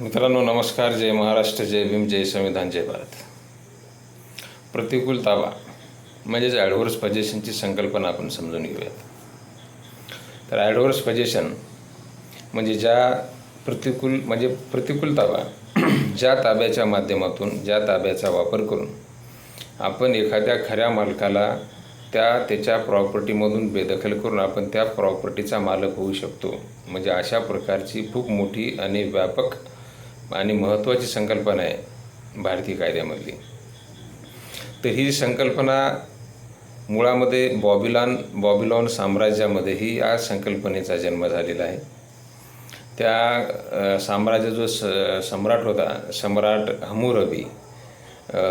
मित्रांनो नमस्कार जय महाराष्ट्र जय भीम जय संविधान जय भारत. प्रतिकूल ताबा म्हणजेच ॲडव्हर्स पजेशनची संकल्पना आपण समजून घेऊयात. तर ॲडव्हर्स पजेशन म्हणजे ज्या प्रतिकूल म्हणजे प्रतिकूल ताबा ज्या ताब्याच्या माध्यमातून ज्या ताब्याचा वापर करून आपण एखाद्या खऱ्या मालकाला त्या त्याच्या प्रॉपर्टीमधून बेदखल करून आपण त्या प्रॉपर्टीचा मालक होऊ शकतो. म्हणजे अशा प्रकारची खूप मोठी आणि व्यापक आणि महत्त्वाची संकल्पना आहे भारतीय कायद्यामधली. तर ही संकल्पना मुळामध्ये बॉबिलॉन बॉबिलॉन साम्राज्यामध्येही या संकल्पनेचा जन्म झालेला आहे. त्या साम्राज्य जो स सम्राट होता सम्राट हमूरबी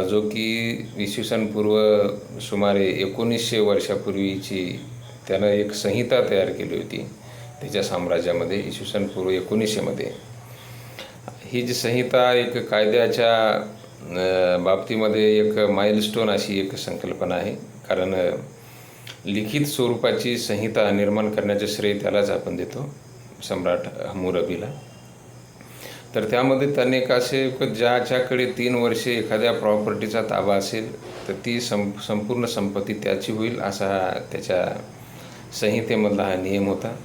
जो की इसवी सन पूर्व सुमारे एकोणीसशे वर्षापूर्वीची त्यानं एक संहिता तयार केली होती. त्याच्या साम्राज्यामध्ये इसवी सन पूर्व एकोणीसशेमध्ये ही जी संहिता एक कायद्याच्या बाबतीमध्ये एक माइलस्टोन अशी एक संकल्पना आहे. कारण लिखित स्वरूपाची संहिता निर्माण करण्याचे श्रेय त्यालाच आपण देतो सम्राट हमुरबीला तर त्यामध्ये त्यांनी एक असे ज्याच्याकडे तीन वर्षे एखाद्या प्रॉपर्टीचा ताबा असेल तर ती सं संपूर्ण संपत्ती त्याची होईल असा हा त्याच्या संहितेमधला हा नियम होता.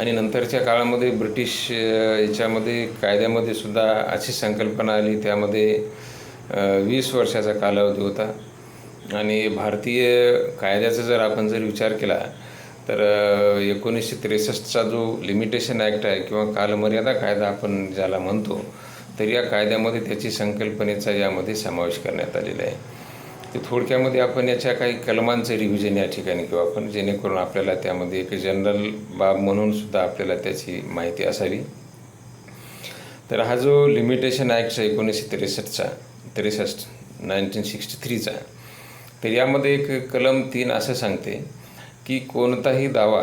आणि नंतरच्या काळामध्ये ब्रिटिश याच्यामध्ये कायद्यामध्ये सुद्धा अशी संकल्पना आली त्यामध्ये वीस वर्षाचा कालावधी होता. आणि भारतीय कायद्याचा जर आपण जर विचार केला तर एकोणीसशे त्रेसष्टचा जो लिमिटेशन ॲक्ट आहे किंवा कालमर्यादा कायदा आपण ज्याला म्हणतो तर या कायद्यामध्ये त्याची संकल्पनेचा यामध्ये समावेश करण्यात आलेला आहे. ते थोडक्यामध्ये आपण याच्या काही कलमांचं रिव्हिजन या ठिकाणी किंवा आपण जेणेकरून आपल्याला त्यामध्ये एक जनरल बाब म्हणून सुद्धा आपल्याला त्याची माहिती असावी. तर हा जो लिमिटेशन ॲक्ट आहे एकोणीसशे त्रेसष्टचा त्रेसष्ट नाईन्टीन सिक्स्टी थ्रीचा तर यामध्ये एक कलम तीन असं सांगते की कोणताही दावा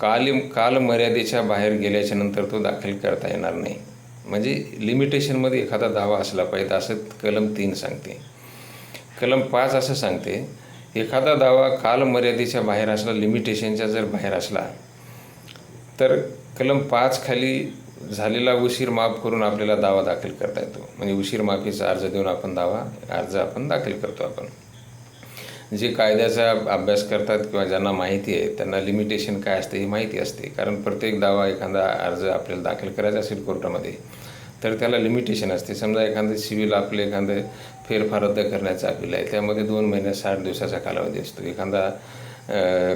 काल कालमर्यादेच्या बाहेर गेल्याच्यानंतर तो दाखल करता येणार नाही. म्हणजे लिमिटेशनमध्ये एखादा दावा असला पाहिजे असं कलम तीन सांगते. कलम पाच असं सांगते एखादा दावा कालमर्यादेच्या बाहेर असला लिमिटेशनच्या जर बाहेर असला तर कलम पाच खाली झालेला उशीर माफ करून आपल्याला दावा दाखल करता येतो. म्हणजे उशीर माफीचा अर्ज देऊन आपण दावा अर्ज आपण दाखल करतो आपण. जे कायद्याचा अभ्यास करतात किंवा ज्यांना माहिती आहे त्यांना लिमिटेशन काय असते ही माहिती असते. कारण प्रत्येक दावा एखादा अर्ज आपल्याला दाखल करायचा असेल कोर्टामध्ये तर त्याला लिमिटेशन असते. समजा एखादं सिव्हिल आपलं एखादं फेरफार रद्द करण्याचा अपील आहे त्यामध्ये दोन महिने साठ दिवसाचा कालावधी असतो. एखादा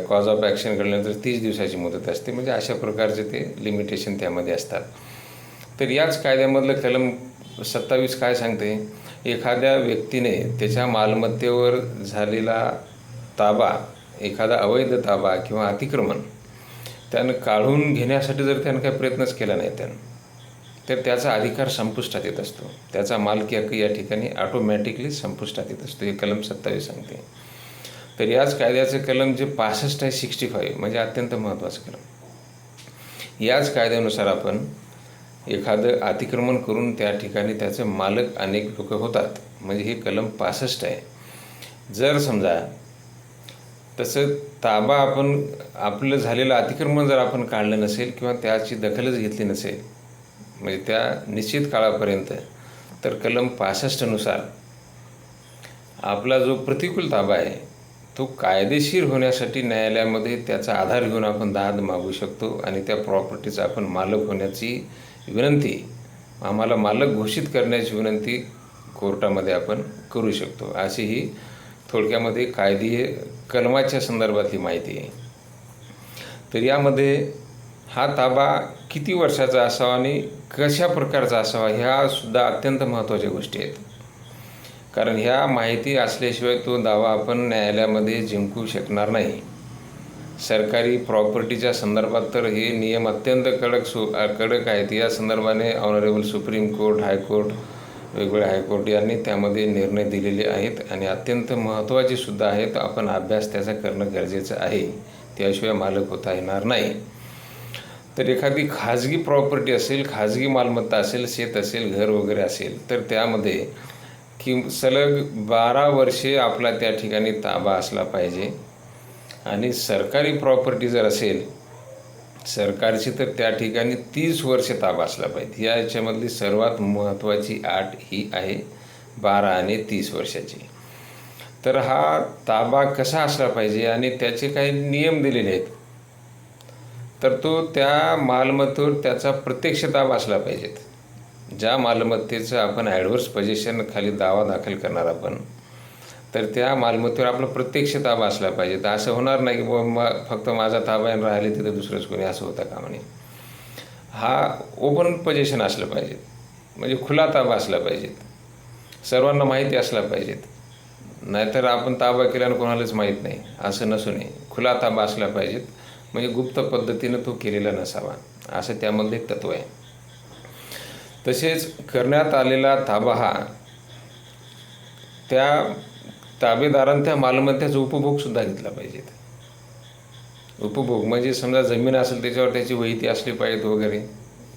कॉज ऑफ ॲक्शन घडल्यानंतर तीस दिवसाची मुदत असते. म्हणजे अशा प्रकारचे ते लिमिटेशन त्यामध्ये असतात. तर याच कायद्यामधलं कलम सत्तावीस काय सांगते? एखाद्या व्यक्तीने त्याच्या मालमत्तेवर झालेला ताबा एखादा अवैध ताबा किंवा अतिक्रमण त्यानं काढून घेण्यासाठी जर त्यानं काही प्रयत्नच केला नाही त्यानं तर त्याचा अधिकार संपुष्टात येत असतो. त्याचा मालकी हक्क या ठिकाणी ऑटोमॅटिकली संपुष्टात येत असतो. हे कलम सत्तावीस सांगते. तर याच कायद्याचं कलम जे पासष्ट आहे सिक्स्टी फाईव्ह म्हणजे अत्यंत महत्त्वाचं कलम. याच कायद्यानुसार आपण एखादं अतिक्रमण करून त्या ठिकाणी त्याचे मालक अनेक लोक होतात. म्हणजे हे कलम पासष्ट आहे. जर समजा तसं ताबा आपण आपलं झालेलं अतिक्रमण जर आपण काढलं नसेल किंवा त्याची दखलच घेतली नसेल म्हणजे त्या निश्चित काळापर्यंत. तर कलम पासष्टनुसार आपला जो प्रतिकूल ताबा आहे तो कायदेशीर होण्यासाठी न्यायालयामध्ये त्याचा आधार घेऊन आपण दाद मागू शकतो आणि त्या प्रॉपर्टीचा आपण मालक होण्याची विनंती आम्हाला मालक घोषित करण्याची विनंती कोर्टामध्ये आपण करू शकतो. अशी ही थोडक्यामध्ये कायदीय कलमाच्या संदर्भातली माहिती आहे. तर यामध्ये हा ताबा किती वर्षाचा असावा आणि कशा प्रकारचा असावा ह्यासुद्धा अत्यंत महत्त्वाच्या गोष्टी आहेत. कारण ह्या माहिती असल्याशिवाय तो दावा आपण न्यायालयामध्ये जिंकू शकणार नाही. सरकारी प्रॉपर्टीच्या संदर्भात तर हे नियम अत्यंत कडक सु कडक आहेत. या संदर्भाने ऑनरेबल सुप्रीम कोर्ट हायकोर्ट वेगवेगळ्या हायकोर्ट यांनी त्यामध्ये निर्णय दिलेले आहेत आणि अत्यंत महत्त्वाचे सुद्धा आहेत. आपण अभ्यास त्याचा करणं गरजेचं आहे. त्याशिवाय मालक होता येणार नाही. तर एखादी खाजगी प्रॉपर्टी असेल खाजगी मालमत्ता असेल शेत असेल घर वगैरे असेल तर त्यामध्ये की सलग बारा वर्षे आपला त्या ठिकाणी ताबा असला पाहिजे. आणि सरकारी प्रॉपर्टी जर असेल सरकारची तर त्या ठिकाणी तीस वर्षे ताबा असला पाहिजे. या याच्यामधली सर्वात महत्त्वाची आट ही आहे बारा आणि तीस वर्षाची. तर हा ताबा कसा असला पाहिजे आणि त्याचे काही नियम दिलेले आहेत. तर तो त्या मालमत्तेवर त्याचा प्रत्यक्ष दाब असला पाहिजेत. ज्या मालमत्तेचं आपण ॲडव्हर्स पोझिशन खाली दावा दाखल करणार आपण तर त्या मालमत्तेवर आपला प्रत्यक्ष ताबा असला पाहिजे तर असं होणार नाही की बुवा फक्त माझा ताबा राहिले तिथं दुसरंच कोणी असं होतं कामा नये हा ओपन पोझिशन असलं पाहिजे म्हणजे खुला ताबा असला पाहिजेत. सर्वांना माहिती असला पाहिजेत. नाहीतर आपण ताबा केल्यानं कोणालाच माहीत नाही. असं नसू नये खुला ताबा असला पाहिजेत. म्हणजे गुप्त पद्धतीनं तो केलेला नसावा. असं त्यामध्ये एक तत्व आहे. तसेच करण्यात आलेला ताबा हा त्या ताबेदारांनी त्या मालमत्तेचा उपभोगसुद्धा घेतला पाहिजेत उपभोग म्हणजे समजा जमीन असेल त्याच्यावर त्याची वहिती असली पाहिजेत वगैरे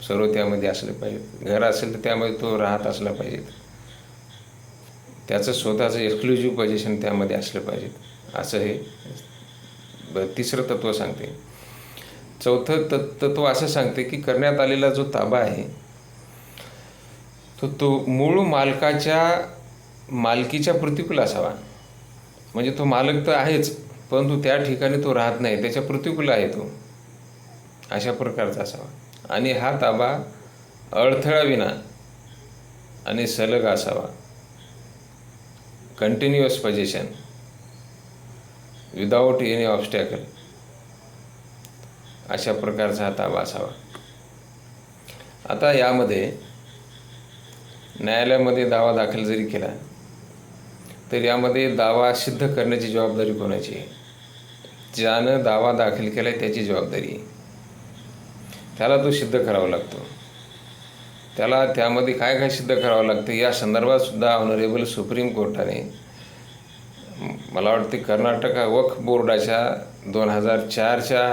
सर्व त्यामध्ये असले पाहिजेत. घर असेल तर त्यामध्ये तो राहत असला पाहिजेत. त्याचं स्वतःचं एक्सक्लुझिव्ह पोझिशन त्यामध्ये असलं पाहिजेत. असं हे तिसरं तत्त्व सांगते. चौथं त तत्त्व असं सांगते की करण्यात आलेला जो ताबा आहे तो तो मूळ मालकाच्या मालकीच्या प्रतिकूल असावा. म्हणजे तो मालक तर आहेच परंतु त्या ठिकाणी तो राहत नाही त्याच्या प्रतिकूल आहे तो. अशा प्रकारचा असावा. आणि हा ताबा अडथळाविना आणि सलग असावा. Continuous possession without any obstacle अशा प्रकारचा हा ताबा असावा. आता यामध्ये न्यायालयामध्ये दावा दाखल जरी केला तर यामध्ये दावा सिद्ध करण्याची जबाबदारी कोणाची आहे? ज्यानं दावा दाखल केला आहे त्याची जबाबदारी आहे. त्याला तो सिद्ध करावा लागतो. त्याला त्यामध्ये काय काय सिद्ध करावं लागतं या संदर्भात सुद्धा ऑनरेबल सुप्रीम कोर्टाने मला वाटते कर्नाटक वक्फ बोर्डाच्या दोन हजार चारच्या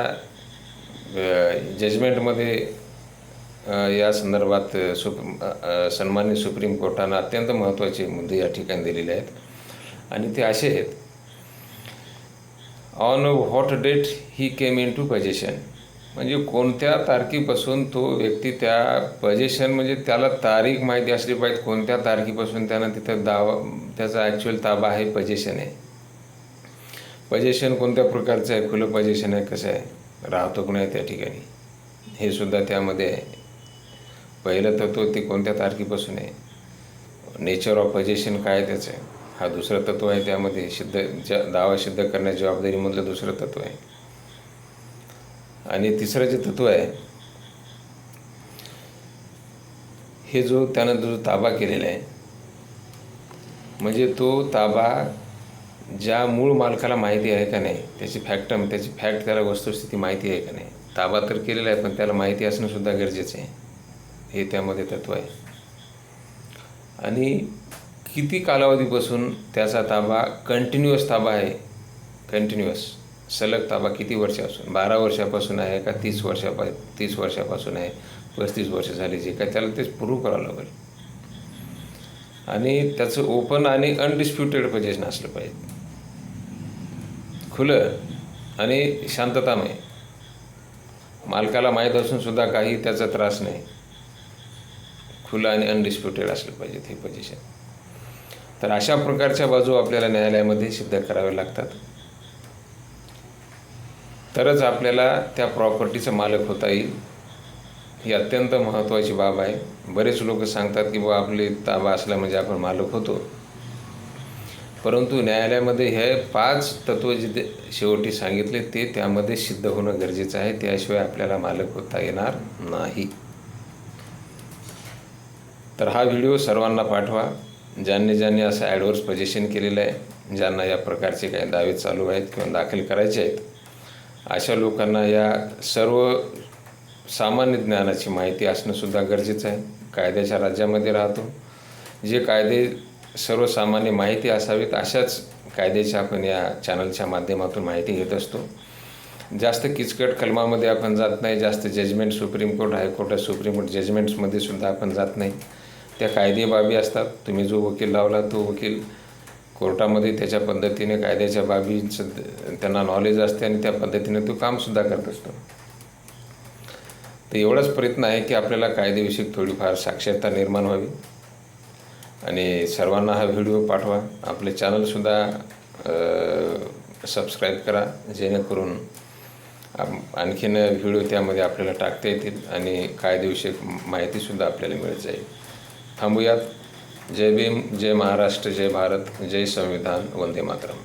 जजमेंटमध्ये या संदर्भात सुप सन्मान्य सुप्रीम कोर्टानं अत्यंत महत्त्वाचे मुद्दे या ठिकाणी दिलेले आहेत. आणि ते असे आहेत. On what date he came into possession म्हणजे कोणत्या तारखेपासून तो व्यक्ती त्या पजेशन म्हणजे त्याला तारीख माहिती असली पाहिजे कोणत्या तारखेपासून त्यानं तिथं दावा त्याचा ॲक्च्युअल ताबा आहे पजेशन आहे? पजेशन कोणत्या प्रकारचं आहे? खुलं पजेशन आहे कसं आहे? राहतो कोण आहे त्या ठिकाणी? हे सुद्धा त्यामध्ये आहे. पहिलं तत्व ते कोणत्या तारखेपासून आहे? नेचर ऑफ पजेशन काय त्याचं? आहे हा दुसरं तत्व आहे त्यामध्ये. सिद्ध ज्या दावा सिद्ध करण्याच्या जबाबदारीमधलं दुसरं तत्व आहे. आणि तिसरं जे तत्व आहे हे जो त्यानं जो ताबा केलेला आहे म्हणजे तो ताबा ज्या मूळ मालकाला माहिती आहे का नाही त्याची फॅक्टम त्याची फॅक्ट त्याला वस्तुस्थिती माहिती आहे का नाही ताबा तर केलेला आहे पण त्याला माहिती असणंसुद्धा गरजेचं आहे. हे त्यामध्ये तत्व आहे. आणि किती कालावधीपासून त्याचा ताबा कंटिन्युअस ताबा आहे? कंटिन्युअस सलग ताबा किती वर्षापासून? बारा वर्षापासून आहे का तीस वर्षापा तीस वर्षापासून आहे? पस्तीस वर्ष झाली जे काय त्याला तेच प्रूव्ह करावं लागेल. आणि त्याचं ओपन आणि अनडिस्प्युटेड पोझिशन असलं पाहिजे. खुलं आणि शांततामय. मालकाला माहीत असून सुद्धा काही त्याचा त्रास नाही. खुलं आणि अनडिस्प्युटेड असलं पाहिजे हे पोझिशन तर अशा प्रकारच्या बाजू आपल्याला न्यायालयामध्ये सिद्ध कराव्या लागतात. तरच आपल्याला त्या प्रॉपर्टीचा मालक होता येईल. ही अत्यंत महत्त्वाची बाब आहे. बरेच लोक सांगतात की बाबा आपले ताबा असला म्हणजे आपण मालक होतो. परंतु न्यायालयामध्ये हे पाच तत्व जे शेवटी सांगितले ते त्यामध्ये सिद्ध होणं गरजेचं आहे. त्याशिवाय आपल्याला मालक होता येणार नाही. तर हा व्हिडिओ सर्वांना पाठवा. ज्यांनी ज्यांनी असं ॲडव्हर्स पजेशन केलेलं आहे ज्यांना या प्रकारचे काही दावे चालू आहेत किंवा दाखल करायचे आहेत अशा लोकांना या सर्व सामान्य ज्ञानाची माहिती असणंसुद्धा गरजेचं आहे. कायद्याच्या राज्यामध्ये राहतो. जे कायदे सर्वसामान्य माहिती असावीत अशाच कायद्याची आपण या चॅनलच्या माध्यमातून माहिती घेत असतो. जास्त किचकट कलमामध्ये आपण जात नाही जास्त judgement supreme court high court supreme court जजमेंट्समध्ये सुद्धा आपण जात नाही. त्या कायदे बाबी असतात. तुम्ही जो वकील लावला तो वकील कोर्टामध्ये त्याच्या पद्धतीने कायद्याच्या बाबींचं त्यांना नॉलेज असते आणि त्या पद्धतीने तो कामसुद्धा करत असतो. तर एवढाच प्रयत्न आहे की आपल्याला कायदेविषयक थोडीफार साक्षरता निर्माण व्हावी. आणि सर्वांना हा व्हिडिओ पाठवा. आपले चॅनलसुद्धा सबस्क्राईब करा. जेणेकरून आणखीन व्हिडिओ त्यामध्ये आपल्याला टाकता येतील आणि कायदेविषयक माहितीसुद्धा आपल्याला मिळत जाईल. थांबूयात. जय भीम जय महाराष्ट्र जय भारत जय संविधान वंदे मातरम.